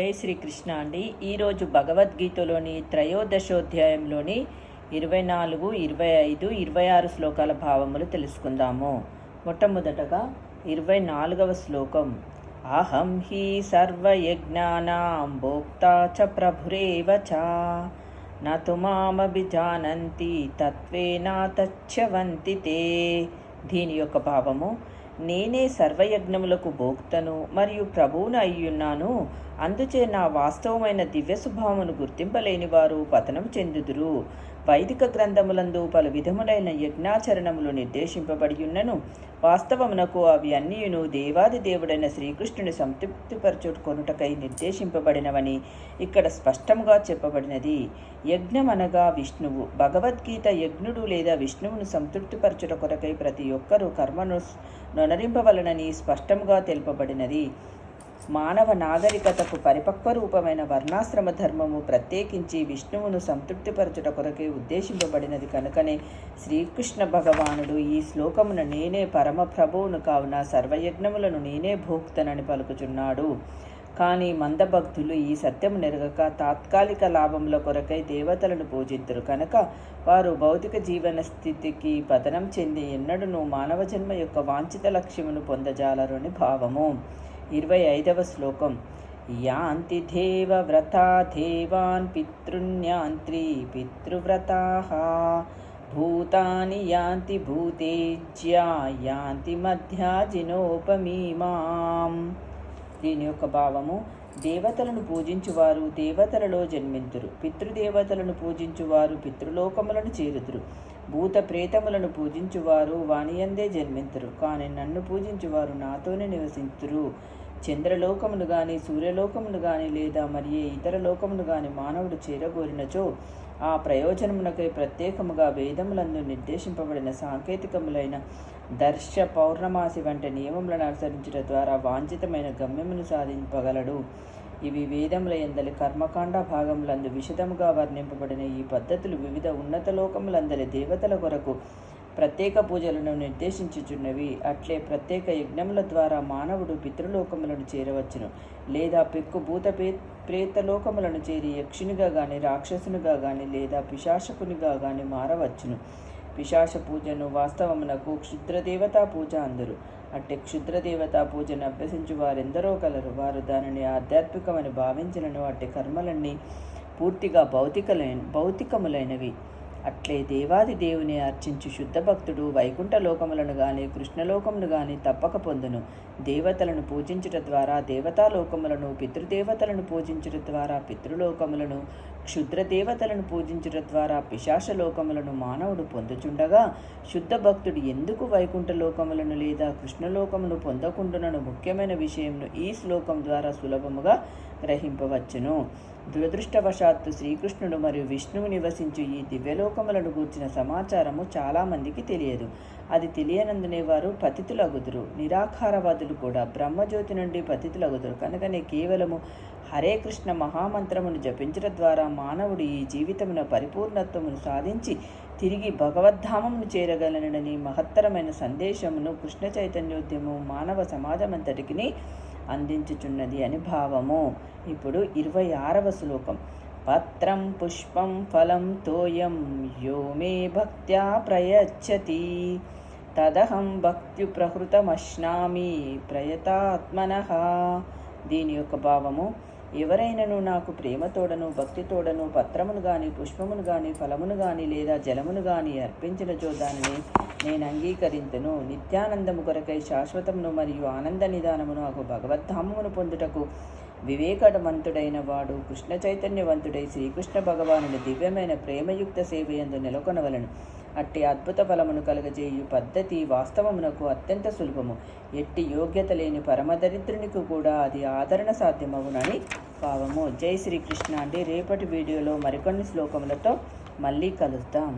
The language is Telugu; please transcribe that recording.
జై శ్రీకృష్ణ అండి. ఈరోజు భగవద్గీతలోని త్రయోదశోధ్యాయంలోని ఇరవై నాలుగు ఇరవై ఐదు ఇరవై ఆరు శ్లోకాల భావములు తెలుసుకుందాము. మొట్టమొదటగా ఇరవై నాలుగవ శ్లోకం. అహం హి సర్వయజ్ఞానాం భోక్తా చ ప్రభురేవ చ. నతు మామభిజానంతి తత్వేనా తచ్చవంతి తే. దీని యొక్క భావము నేనే సర్వయజ్ఞములకు భోక్తను మరియు ప్రభువును అయ్యున్నాను. అందుచే నా వాస్తవమైన దివ్య స్వభావమును గుర్తింపలేని వారు పతనం చెందుదురు. వైదిక గ్రంథములందు పలు విధములైన యజ్ఞాచరణములు నిర్దేశింపబడి ఉన్నను వాస్తవమునకు అవి అన్నియును దేవాది దేవుడైన శ్రీకృష్ణుని సంతృప్తిపరచుకొనుటకై నిర్దేశింపబడినవని ఇక్కడ స్పష్టంగా చెప్పబడినది. యజ్ఞం అనగా విష్ణువు భగవద్గీత యజ్ఞుడు లేదా విష్ణువును సంతృప్తిపరచుట కొరకై ప్రతి ఒక్కరూ కర్మను నొనరింపవలనని స్పష్టంగా తెలుపబడినది. మానవ నాగరికతకు పరిపక్వ రూపమైన వర్ణాశ్రమ ధర్మము ప్రత్యేకించి విష్ణువును సంతృప్తిపరచుట కొరకే ఉద్దేశింపబడినది కనుకనే శ్రీకృష్ణ భగవానుడు ఈ శ్లోకమున నేనే పరమ ప్రభువును కావున సర్వయజ్ఞములను నేనే భోక్తనని పలుకుచున్నాడు. కానీ మందభక్తులు ఈ సత్యము నెరగక తాత్కాలిక లాభముల కొరకై దేవతలను పూజింతురు కనుక వారు భౌతిక జీవన స్థితికి పతనం చెంది ఎన్నడూ మానవ జన్మ యొక్క వాంఛిత లక్ష్యమును పొందజాలరని భావము. ఇరవై ఐదవ శ్లోకం. యాంతి దేవవ్రతా దేవాన్ పితృన్యాంత్రి పితృవ్రతా. భూతాని యాంతి భూతేజ్యా యాంతి మధ్యాజినోపమీమాం. దీని యొక్క భావము దేవతలను పూజించువారు దేవతలలో జన్మింతురు పితృదేవతలను పూజించువారు పితృలోకములను చేరుదురు. భూత ప్రేతములను పూజించువారు వాణియందే జన్మింతురు. కానీ నన్ను పూజించువారు నాతోనే నివసింతురు. చంద్రలోకమును గాని సూర్యలోకమును గాని లేదా మరి ఏ ఇతర లోకమును గాని మానవుడు చేరగోరినచో ఆ ప్రయోజనమునకై ప్రత్యేకముగా వేదములందు నిర్దేశింపబడిన సాంకేతికములైన దర్శ పౌర్ణమాసి వంటి నియమములను అనుసరించడం ద్వారా వాంఛితమైన గమ్యమును సాధింపగలడు. ఇవి వేదముల ఎందలి కర్మకాండ భాగములందు విశదముగా వర్ణింపబడిన ఈ పద్ధతులు వివిధ ఉన్నత లోకములందలి దేవతల కొరకు ప్రత్యేక పూజలను నిర్దేశించుచున్నవి. అట్లే ప్రత్యేక యజ్ఞముల ద్వారా మానవుడు పితృలోకములను చేరవచ్చును. లేదా పెక్కు భూత ప్రేతలోకములను చేరి యక్షునిగా గాని రాక్షసునిగా గాని లేదా పిశాశకునిగా గాని మారవచ్చును. పిశాచ పూజను వాస్తవమునకు క్షుద్రదేవతా పూజ అందరు. అట్టే క్షుద్రదేవతా పూజను అభ్యసించు వారెందరో కలరు. వారు దానిని ఆధ్యాత్మికమని భావించినను అట్టి కర్మలన్నీ పూర్తిగా భౌతికలైన భౌతికములైనవి. అట్లే దేవాది దేవుని అర్చించు శుద్ధ భక్తుడు వైకుంఠ లోకములను గాని కృష్ణలోకమును గాని తప్పక పొందును. దేవతలను పూజించుట ద్వారా దేవతాలోకములను పితృదేవతలను పూజించుట ద్వారా పితృలోకములను క్షుద్ర దేవతలను పూజించుట ద్వారా పిశాచలోకములను మానవుడు పొందుచుండగా శుద్ధ భక్తుడు ఎందుకు వైకుంఠ లోకములను లేదా కృష్ణలోకమును పొందకుండునను ముఖ్యమైన విషయంను ఈ శ్లోకం ద్వారా సులభముగా గ్రహింపవచ్చును. దురదృష్టవశాత్తు శ్రీకృష్ణుడు మరియు విష్ణువు నివసించు ఈ దివ్యలోకములను గూర్చిన సమాచారము చాలామందికి తెలియదు. అది తెలియనందునే వారు పతితులగుదురు. నిరాకారవాదులు కూడా బ్రహ్మజ్యోతి నుండి పతితులగుదురు. కనుకనే కేవలము హరే కృష్ణ మహామంత్రమును జపించడం ద్వారా మానవుడు ఈ జీవితమున పరిపూర్ణత్వమును సాధించి తిరిగి భగవద్ధామమును చేరగలనని మహత్తరమైన సందేశమును కృష్ణ చైతన్యోద్యమం మానవ సమాజమంతటికి అందించుచున్నది అని భావము. ఇప్పుడు ఇరవై ఆరవ శ్లోకం. పత్రం పుష్పం ఫలం తోయం యో మే భక్త్యా ప్రయచ్చతి. తదహం భక్త్యుప్రహృతమశ్నామి ప్రయతాత్మన. దీని యొక్క భావము ఎవరైనను నాకు ప్రేమతోడను భక్తితోడను పత్రమును గాని పుష్పమును గాని ఫలమును గాని లేదా జలమును గాని అర్పించినచో దానిని నేను అంగీకరింతును. నిత్యానందము కొరకై శాశ్వతమును మరియు ఆనంద నిదానమును ఒక భగవద్ధామమును పొందుటకు వివేకవంతుడైన వాడు కృష్ణ చైతన్యవంతుడై శ్రీకృష్ణ భగవానుని దివ్యమైన ప్రేమయుక్త సేవయందు నెలకొనవలను. అట్టి అద్భుత ఫలమును కలగజేయు పద్ధతి వాస్తవమునకు అత్యంత సులభము. ఎట్టి యోగ్యత లేని పరమదరిద్రునికి కూడా అది ఆదరణ సాధ్యమవునని భావము జై శ్రీకృష్ణ అండి. రేపటి వీడియోలో మరికొన్ని శ్లోకములతో మళ్ళీ కలుద్దాం.